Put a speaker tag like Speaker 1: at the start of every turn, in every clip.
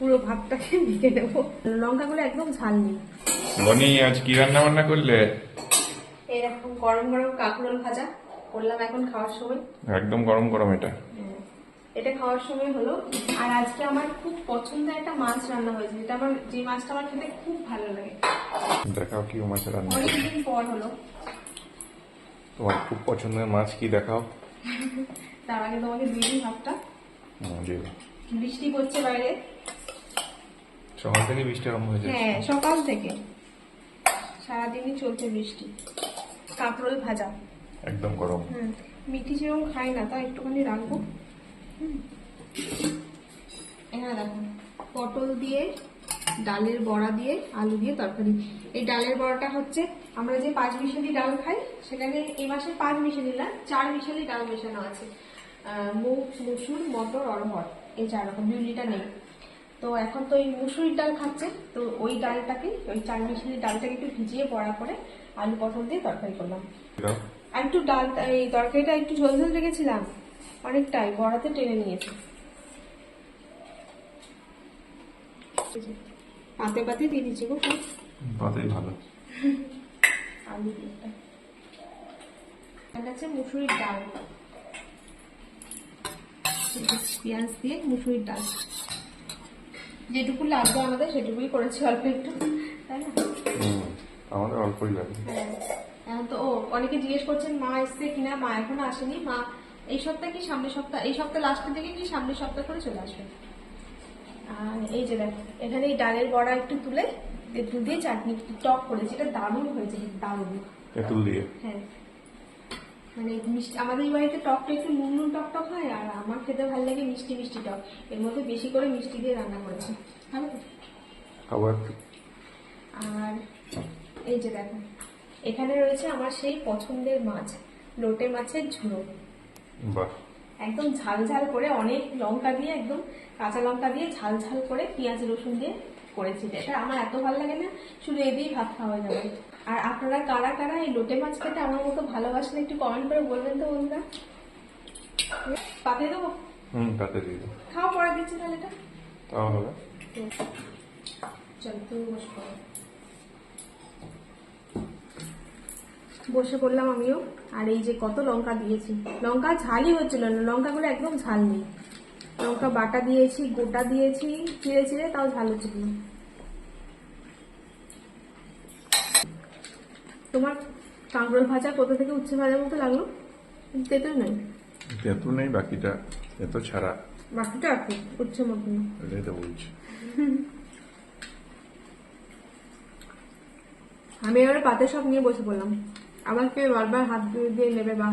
Speaker 1: পুরো ভাতটাকে মেখে নেব লঙ্কাগুলো একদম ঝাল নেই
Speaker 2: মনি আজ কি রান্না বান্না করলে?
Speaker 1: এরকম গরম গরম কাঁকরোল ভাজা করলাম এখন খাওয়ার সময়।
Speaker 2: একদম গরম গরম এটা।
Speaker 1: এটা খাওয়ার সময় হলো। আর আজকে আমার খুব পছন্দের একটা মাছ রান্না হয়েছে যেটা আমার যে মাছটা আমার খেতে খুব ভালো লাগে।
Speaker 2: দেখাও কি মাছের রান্না
Speaker 1: অনেকদিন পর হলো।
Speaker 2: তোমার খুব পছন্দের মাছ কি দেখাও?
Speaker 1: তার আগে তোমাকে দিয়ে দিই ভাতটা। বৃষ্টি পড়ছে বাইরে।
Speaker 2: সকাল থেকে বৃষ্টি আরম্ভ হয়ে যায়
Speaker 1: হ্যাঁ সকাল থেকে। সারাদিনই চলছে বৃষ্টি। কাঁকরোল ভাজা।
Speaker 2: একদম গরম।
Speaker 1: হুম মিঠি যেরকম খাই না তা একটুখানি রাখব। এখানে দেখো পটল দিয়ে ডালের বড়া দিয়ে আলু দিয়ে তরকারি। এই ডালের বড়াটা হচ্ছে আমরা যে পাঁচ মিশালি ডাল খাই সেখানে এই মাসে পাঁচ মিশালি না চার মিশালি ডাল মেশানো আছে। আহ, মুগ মুসুর মটর অরহর এই চার রকম বিউলিটা নেই। তো এখন তো এই মুসুরির ডাল খাচ্ছে তো ওই ডালটাকে ওই চার মিশালি ডালটাকে একটু ভিজিয়ে বড়া করে আলু পটল দিয়ে তরকারি করলাম। আর একটু ডাল এই তরকারিটা একটু ঝোল ঝোল রেখেছিলাম অনেকটাই বড়াতে টেনে নিয়েছে। পাতে পাতে দিয়ে দিচ্ছি গো।
Speaker 2: তাতেই ভালো।
Speaker 1: আলু একটা। এটা মুসুরির ডাল। পেঁয়াজ দিয়ে মুসুরির ডাল। যেটুকু লাগবে আমাদের সেটুকুই করেছি অল্প একটু। তাই না?
Speaker 2: আমাদের অল্পই লাগে
Speaker 1: হ্যাঁ। তো ও অনেকে জিজ্ঞেস করছেন মা এসছে কিনা? মা এখনও আসেনি। মা এই সপ্তাহে কি সামনের সপ্তাহ? এই সপ্তাহ লাস্টের দিকে কি সামনের সপ্তাহ করে চলে আসবে? আর এই যে দেখো এখানে এই ডালের বড়া একটু তুলে তেঁতুল দিয়ে চাটনি টক করেছি। এটা দারুণ হয়েছে দারুণ।
Speaker 2: তেঁতুল দিয়ে?
Speaker 1: হ্যাঁ। মানে মিষ্টি আমাদের বাড়িতে টকটা একটু নুন নুন টক টক হয় আর আমার খেতে ভালো লাগে মিষ্টি মিষ্টি টক। এর মধ্যে বেশি করে মিষ্টি দিয়ে রান্না করেছি। ভালো?
Speaker 2: খাব
Speaker 1: আর এই যে দেখো এখানে রয়েছে আমার সেই পছন্দের মাছ লোটে মাছের ঝুড়ো
Speaker 2: বাহ।
Speaker 1: একদম ঝাল ঝাল করে অনেক লঙ্কা দিয়ে একদম কাঁচা লঙ্কা দিয়ে ঝাল ঝাল করে পেঁয়াজ রসুন দিয়ে করেছি এটা আমার এত ভালো লাগে না শুধু এ দিয়েই ভাত খাওয়া যাবে। আর আপনারা কারা কারা এই লোটে মাছ খেতে আমার মতো ভালোবাসেন একটু কমেন্ট করে বলবেন তো বন্ধুরা। পাতে দেবো?
Speaker 2: হুম দিয়ে
Speaker 1: খাওয়া পরে দিচ্ছি তাহলে এটা।
Speaker 2: তাও হবে?
Speaker 1: চল তুমি বসে বসে পড়লাম আমিও। আর এই যে কত লঙ্কা দিয়েছি। লঙ্কা ঝালই হচ্ছিল না লঙ্কাগুলো একদম ঝাল নেই। লঙ্কা বাটা দিয়েছি গোটা দিয়েছি চিড়ে চিড়ে তাও ঝাল হচ্ছিল না তোমার কাঁকরোল ভাজা কোথা থেকে উচ্ছে ভাজার মতো লাগল? তেতো নয়
Speaker 2: তেঁতুল নেই বাকিটা এত ছাড়া।
Speaker 1: বাকিটা আছে উচ্ছে মতন
Speaker 2: এটাই তো বলছি।
Speaker 1: আমি এবারে পাতে সব নিয়ে বসে পড়লাম। আবার কে বারবার হাত দিয়ে দিয়ে নেবে বা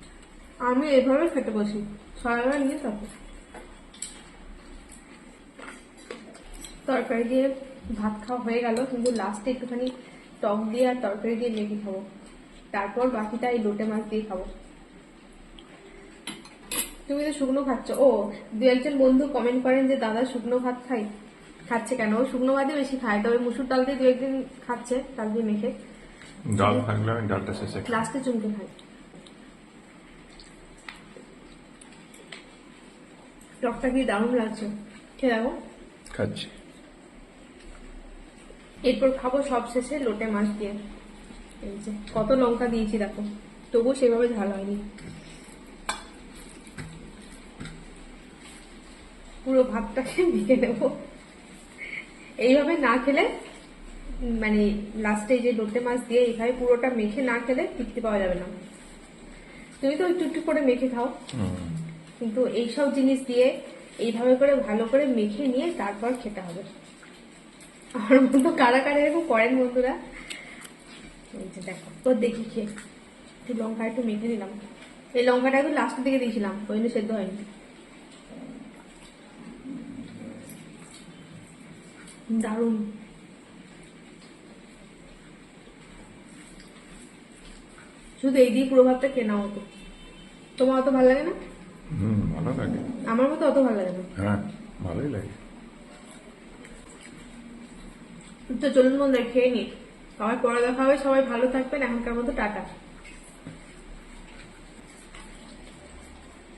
Speaker 1: আমি এভাবে খেতে বসি। সবাই নিয়ে তারপর তরকারি দিয়ে ভাত খাওয়া হয়ে গেল কিন্তু লাস্টে একটুখানি টক দিয়ে আর তরকারি দিয়ে মেখে খাব। তারপর বাকিটা এই লোটে মাছ দিয়ে খাব। তুমি তো শুকনো খাচ্ছ। ও দু একজন বন্ধু কমেন্ট করেন যে দাদা শুকনো ভাত খাই খাচ্ছে কেন? ও শুকনো ভাতই বেশি খায় তবে মুসুর ডাল দিয়ে দু একদিন খাচ্ছে ডাল দিয়ে মেখে।
Speaker 2: ডাল থাকলে আমি ডালটা শেষে
Speaker 1: লাস্টে চুমকে খাই টকটা কি দারুণ লাগছে। খেয়ে দেখো।
Speaker 2: খাচ্ছি।
Speaker 1: এরপর খাব সব শেষে লোটে মাছ দিয়ে। এই যে কত লঙ্কা দিয়েছি দেখো তবুও সেভাবে ঝাল হয়নি। পুরো ভাতটাকে মেখে নেব। এইভাবে না খেলে মানে লাস্টে যে লোটে মাছ দিয়ে এইভাবে পুরোটা মেখে না খেলে তৃপ্তি পাওয়া যাবে না। তুমি তো একটু একটু করে মেখে খাও। কিন্তু এইসব জিনিস দিয়ে এইভাবে করে ভালো করে মেখে নিয়ে তারপর খেতে হবে। আমার মতো কারা কারা এরকম করেন বন্ধুরা? দেখো তো দেখি খেয়ে একটু লঙ্কা একটু মেখে নিলাম। এই লঙ্কাটা একটু লাস্টের দিকে দিয়েছিলাম ওই জন্য সেদ্ধ হয়নি। দারুণ। শুধু এই দিয়ে পুরো ভাতটা কেনা হতো তোমার অত ভালো লাগে না?
Speaker 2: হুম ভালো লাগে।
Speaker 1: আমার মতো অত ভালো লাগে না?
Speaker 2: হ্যাঁ ভালোই লাগে।
Speaker 1: তো চলুন বন্ধুরা, খেয়ে নিন সবাই পরে দেখা হবে, সবাই ভালো থাকবেন, এখনকার মতো টাটা।